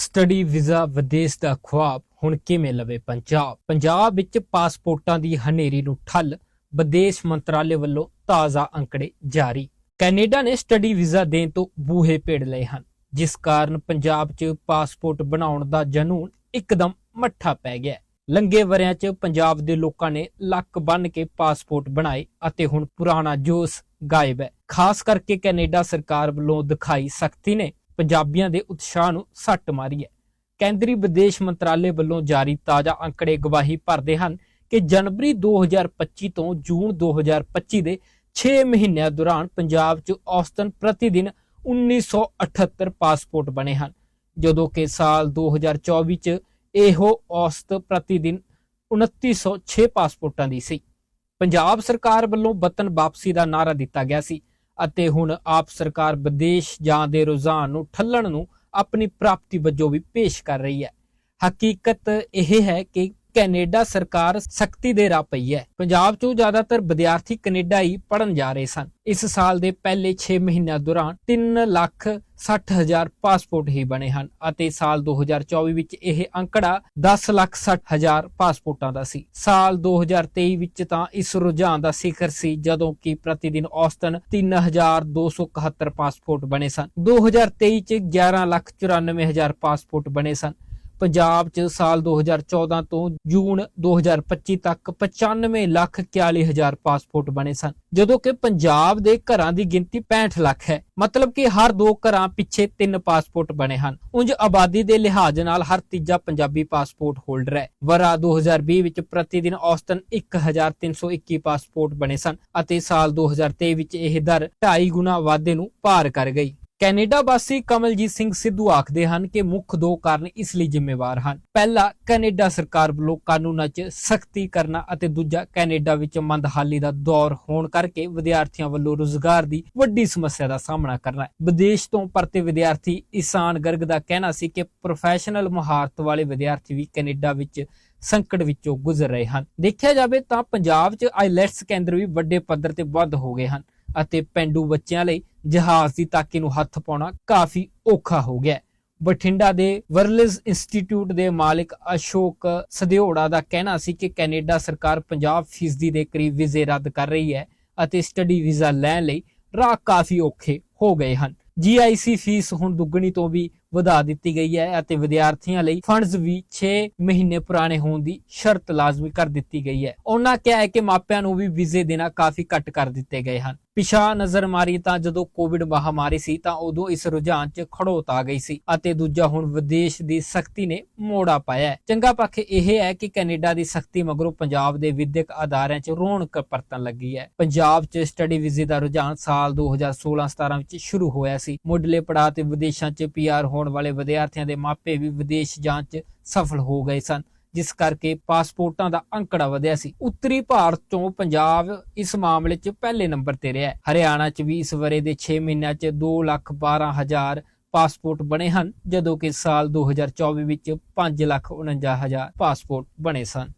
Study visa ਵਿਦੇਸ਼ ਦਾ ਖੁਆਬ ਹੁਣ ਕਿਵੇਂ ਲਵੇ ਪੰਜਾਬ? ਪੰਜਾਬ ਵਿੱਚ ਪਾਸਪੋਰਟਾਂ ਦੀ ਹਨੇਰੀ ਨੂੰ ਠੱਲ, ਵਿਦੇਸ਼ ਮੰਤਰਾਲੇ ਵੱਲੋਂ ਤਾਜ਼ਾ ਅੰਕੜੇ ਜਾਰੀ। ਕੈਨੇਡਾ ਨੇ ਸਟੱਡੀ ਵੀਜ਼ਾ ਦੇਣ ਤੋਂ ਬੂਹੇ ਪੇੜ ਲਏ ਹਨ, ਜਿਸ ਕਾਰਨ ਪੰਜਾਬ 'ਚ ਪਾਸਪੋਰਟ ਬਣਾਉਣ ਦਾ ਜਨੂਨ ਇੱਕਦਮ ਮੱਠਾ ਪੈ ਗਿਆ ਹੈ। ਲੰਗੇ ਵਰਿਆਂ 'ਚ ਪੰਜਾਬ ਦੇ ਲੋਕਾਂ ਨੇ ਲੱਕ ਬੰਨ ਕੇ ਪਾਸਪੋਰਟ ਬਣਾਏ ਅਤੇ ਹੁਣ ਪੁਰਾਣਾ ਜੋਸ਼ ਗਾਇਬ ਹੈ। ਖਾਸ ਕਰਕੇ ਕੈਨੇਡਾ ਸਰਕਾਰ ਵੱਲੋਂ ਦਿਖਾਈ ਸਖਤੀ ਨੇ ਪੰਜਾਬੀਆਂ ਦੇ ਉਤਸ਼ਾਹ ਨੂੰ ਸੱਟ ਮਾਰੀ ਹੈ। ਕੇਂਦਰੀ ਵਿਦੇਸ਼ ਮੰਤਰਾਲੇ ਵੱਲੋਂ ਜਾਰੀ ਤਾਜ਼ਾ ਅੰਕੜੇ ਗਵਾਹੀ ਭਰਦੇ ਹਨ ਕਿ ਜਨਵਰੀ 2025 ਤੋਂ ਜੂਨ 2025 ਦੇ 6 ਮਹੀਨਿਆਂ ਦੌਰਾਨ ਪੰਜਾਬ 'ਚ ਔਸਤਨ ਪ੍ਰਤੀ ਦਿਨ 1978 ਪਾਸਪੋਰਟ ਬਣੇ ਹਨ, ਜਦੋਂ ਕਿ ਸਾਲ 2024 'ਚ ਇਹੋ ਔਸਤ ਪ੍ਰਤੀ ਦਿਨ 2906 ਪਾਸਪੋਰਟਾਂ ਦੀ ਸੀ। ਪੰਜਾਬ ਸਰਕਾਰ ਵੱਲੋਂ ਵਤਨ ਵਾਪਸੀ ਦਾ ਨਾਰਾ ਦਿੱਤਾ ਗਿਆ ਸੀ। ਅਤੇ ਹੁਣ ਆਪ ਸਰਕਾਰ ਵਿਦੇਸ਼ ਜਾਂ ਦੇ ਰੁਝਾਨ ਨੂੰ ਠੱਲਣ ਨੂੰ ਆਪਣੀ ਪ੍ਰਾਪਤੀ ਵਜੋਂ ਵੀ ਪੇਸ਼ ਕਰ ਰਹੀ ਹੈ। ਹਕੀਕਤ ਇਹ ਹੈ ਕਿ ਕੈਨੇਡਾ ਸਰਕਾਰ ਸਖਤੀ ਦੇ ਰਾਹ ਪਈ ਹੈ। ਪੰਜਾਬ 'ਚੋਂ ਜ਼ਿਆਦਾਤਰ ਵਿਦਿਆਰਥੀ ਕੈਨੇਡਾ ਹੀ ਪੜਨ ਜਾ ਰਹੇ ਸਨ। ਇਸ ਸਾਲ ਦੇ ਪਹਿਲੇ 6 ਮਹੀਨਿਆਂ ਦੌਰਾਨ 3 ਲੱਖ 60 ਹਜ਼ਾਰ ਪਾਸਪੋਰਟ ਹੀ ਬਣੇ ਹਨ ਅਤੇ ਸਾਲ 2024 ਵਿੱਚ ਇਹ ਅੰਕੜਾ 10 ਲੱਖ 60 ਹਜ਼ਾਰ ਪਾਸਪੋਰਟਾਂ ਦਾ ਸੀ। ਸਾਲ 2023 ਵਿੱਚ ਤਾਂ ਇਸ ਰੁਝਾਨ ਦਾ ਸਿਖਰ ਸੀ ਜਦੋਂ ਕਿ ਪ੍ਰਤੀ ਦਿਨ ਔਸਤਨ 3271 ਪਾਸਪੋਰਟ ਬਣੇ ਸਨ। 2023 ਚ 11 ਲੱਖ 94 ਹਜ਼ਾਰ ਪਾਸਪੋਰਟ ਬਣੇ ਸਨ। ਪੰਜਾਬ 'ਚ ਸਾਲ 2014 ਤੋਂ ਜੂਨ 2025 ਤੱਕ 95 ਲੱਖ 41 ਹਜ਼ਾਰ ਪਾਸਪੋਰਟ ਬਣੇ ਸਨ। ਜਦੋਂ ਕਿ ਪੰਜਾਬ ਦੇ ਘਰਾਂ ਦੀ ਗਿਣਤੀ 65 ਲੱਖ ਹੈ, ਮਤਲਬ ਕਿ ਹਰ ਦੋ ਘਰਾਂ ਪਿੱਛੇ ਤਿੰਨ ਪਾਸਪੋਰਟ ਬਣੇ ਹਨ। ਉਂਝ ਆਬਾਦੀ ਦੇ ਲਿਹਾਜ਼ ਨਾਲ ਹਰ ਤੀਜਾ ਪੰਜਾਬੀ ਪਾਸਪੋਰਟ ਹੋਲਡਰ ਹੈ। ਵਰਾ 2020 ਵਿੱਚ ਪ੍ਰਤੀ ਦਿਨ ਔਸਤਨ 1321 ਪਾਸਪੋਰਟ ਬਣੇ ਸਨ ਅਤੇ ਸਾਲ 2023 ਵਿੱਚ ਇਹ ਦਰ 2.5 ਗੁਣਾ ਵਾਧੇ ਨੂੰ ਪਾਰ ਕਰ ਗਈ। ਕੈਨੇਡਾ ਵਾਸੀ ਕਮਲਜੀਤ ਸਿੰਘ ਸਿੱਧੂ ਆਖਦੇ ਹਨ ਕਿ ਮੁੱਖ ਦੋ ਕਾਰਨ ਇਸ ਲਈ ਜ਼ਿੰਮੇਵਾਰ ਹਨ। ਪਹਿਲਾ, ਕੈਨੇਡਾ ਸਰਕਾਰ ਵੱਲੋਂ ਕਾਨੂੰਨਾਂ 'ਚ ਸਖਤੀ ਕਰਨਾ ਅਤੇ ਦੂਜਾ, ਕੈਨੇਡਾ ਵਿੱਚ ਮੰਦਹਾਲੀ ਦਾ ਦੌਰ ਹੋਣ ਕਰਕੇ ਵਿਦਿਆਰਥੀਆਂ ਵੱਲੋਂ ਰੋਜ਼ਗਾਰ ਦੀ ਵੱਡੀ ਸਮੱਸਿਆ ਦਾ ਸਾਹਮਣਾ ਕਰਨਾ ਹੈ। ਵਿਦੇਸ਼ ਤੋਂ ਪਰਤੇ ਵਿਦਿਆਰਥੀ ਇਸਾਨ ਗਰਗ ਦਾ ਕਹਿਣਾ ਸੀ ਕਿ ਪ੍ਰੋਫੈਸ਼ਨਲ ਮਹਾਰਤ ਵਾਲੇ ਵਿਦਿਆਰਥੀ ਵੀ ਕੈਨੇਡਾ ਵਿੱਚ ਸੰਕਟ ਵਿੱਚੋਂ ਗੁਜ਼ਰ ਰਹੇ ਹਨ। ਦੇਖਿਆ ਜਾਵੇ ਤਾਂ ਪੰਜਾਬ 'ਚ ਆਈਲੈਟਸ ਕੇਂਦਰ ਵੀ ਵੱਡੇ ਪੱਧਰ ਤੇ ਵੱਧ ਹੋ ਗਏ ਹਨ ਅਤੇ ਪਿੰਡੂ ਬੱਚਿਆਂ ਲਈ ਜਹਾਜ਼ ਦੀ ਤਾਕੀ ਨੂੰ ਹੱਥ ਪਾਉਣਾ ਕਾਫੀ ਔਖਾ ਹੋ ਗਿਆ। ਬਠਿੰਡਾ ਦੇ ਵਰਲਿਸ ਇੰਸਟੀਚਿਊਟ ਦੇ ਮਾਲਕ ਅਸ਼ੋਕ ਸਦਿਓੜਾ ਦਾ ਕਹਿਣਾ ਸੀ ਕਿ ਕੈਨੇਡਾ ਸਰਕਾਰ 50% ਦੇ ਕਰੀਬ ਵੀਜ਼ੇ ਰੱਦ ਕਰ ਰਹੀ ਹੈ ਅਤੇ ਸਟੱਡੀ ਵੀਜ਼ਾ ਲੈਣ ਲਈ ਰਾਹ ਕਾਫੀ ਔਖੇ ਹੋ ਗਏ ਹਨ। GIC ਫੀਸ ਹੁਣ ਦੁੱਗਣੀ ਤੋਂ ਵੀ ਵਧਾ ਦਿੱਤੀ ਗਈ ਹੈ ਅਤੇ ਵਿਦਿਆਰਥੀਆਂ ਲਈ ਫੰਡਸ ਵੀ 6 ਮਹੀਨੇ ਪੁਰਾਣੇ ਹੋਣ ਦੀ ਸ਼ਰਤ ਲਾਜ਼ਮੀ ਕਰ ਦਿੱਤੀ ਗਈ ਹੈ। ਉਹਨਾਂ ਕਿਹਾ ਹੈ ਕਿ ਮਾਪਿਆਂ ਨੂੰ ਵੀ ਵੀਜ਼ੇ ਦੇਣਾ ਕਾਫੀ ਘੱਟ ਕਰ ਦਿੱਤੇ ਗਏ ਹਨ। ਪਿਛਾ ਨਜ਼ਰ ਮਾਰੀ ਤਾਂ ਜਦੋਂ ਕੋਵਿਡ ਮਹਾਮਾਰੀ ਸੀ ਤਾਂ ਉਦੋਂ ਇਸ ਰੁਝਾਨ 'ਚ ਖੜੋਤ ਆ ਗਈ ਸੀ ਅਤੇ ਦੂਜਾ ਹੁਣ ਵਿਦੇਸ਼ ਦੀ ਸਖਤੀ ਨੇ ਮੋੜਾ ਪਾਇਆ ਚੰਗਾ ਪੱਖ ਇਹ ਹੈ ਕਿ ਕੈਨੇਡਾ ਦੀ ਸਖਤੀ ਮਗਰੋਂ ਪੰਜਾਬ ਦੇ ਵਿਦਿਅਕ ਅਦਾਰਿਆਂ 'ਚ ਰੌਣਕ ਪਰਤਣ ਲੱਗੀ ਹੈ। ਪੰਜਾਬ 'ਚ ਸਟੱਡੀ ਵੀਜ਼ੇ ਦਾ ਰੁਝਾਨ ਸਾਲ 2016-17 ਵਿੱਚ ਸ਼ੁਰੂ ਹੋਇਆ ਸੀ। ਮੁੱਢਲੇ ਪੜਾਅ ਤੇ ਵਿਦੇਸ਼ਾਂ 'ਚ ਪੀਆਰ ਹੋਣ ਵਾਲੇ ਵਿਦਿਆਰਥੀਆਂ ਦੇ ਮਾਪੇ ਵੀ ਵਿਦੇਸ਼ ਜਾਣ 'ਚ ਸਫਲ ਹੋ ਗਏ ਸਨ। ਜਿਸ ਕਰਕੇ ਪਾਸਪੋਰਟਾਂ ਦਾ ਅੰਕੜਾ ਵਧਿਆ ਸੀ। ਉੱਤਰੀ ਭਾਰਤ ਤੋਂ ਪੰਜਾਬ ਇਸ ਮਾਮਲੇ 'ਚ ਪਹਿਲੇ ਨੰਬਰ ਤੇ ਰਿਹਾ ਹਰਿਆਣਾ 'ਚ ਵੀ ਇਸ ਵਰੇ ਦੇ 6 ਮਹੀਨਿਆਂ 'ਚ 2 ਲੱਖ 12 ਹਜ਼ਾਰ ਪਾਸਪੋਰਟ ਬਣੇ ਹਨ, ਜਦੋਂ ਕਿ ਸਾਲ 2024 ਵਿੱਚ 5 ਲੱਖ 49 ਹਜ਼ਾਰ ਪਾਸਪੋਰਟ ਬਣੇ ਸਨ।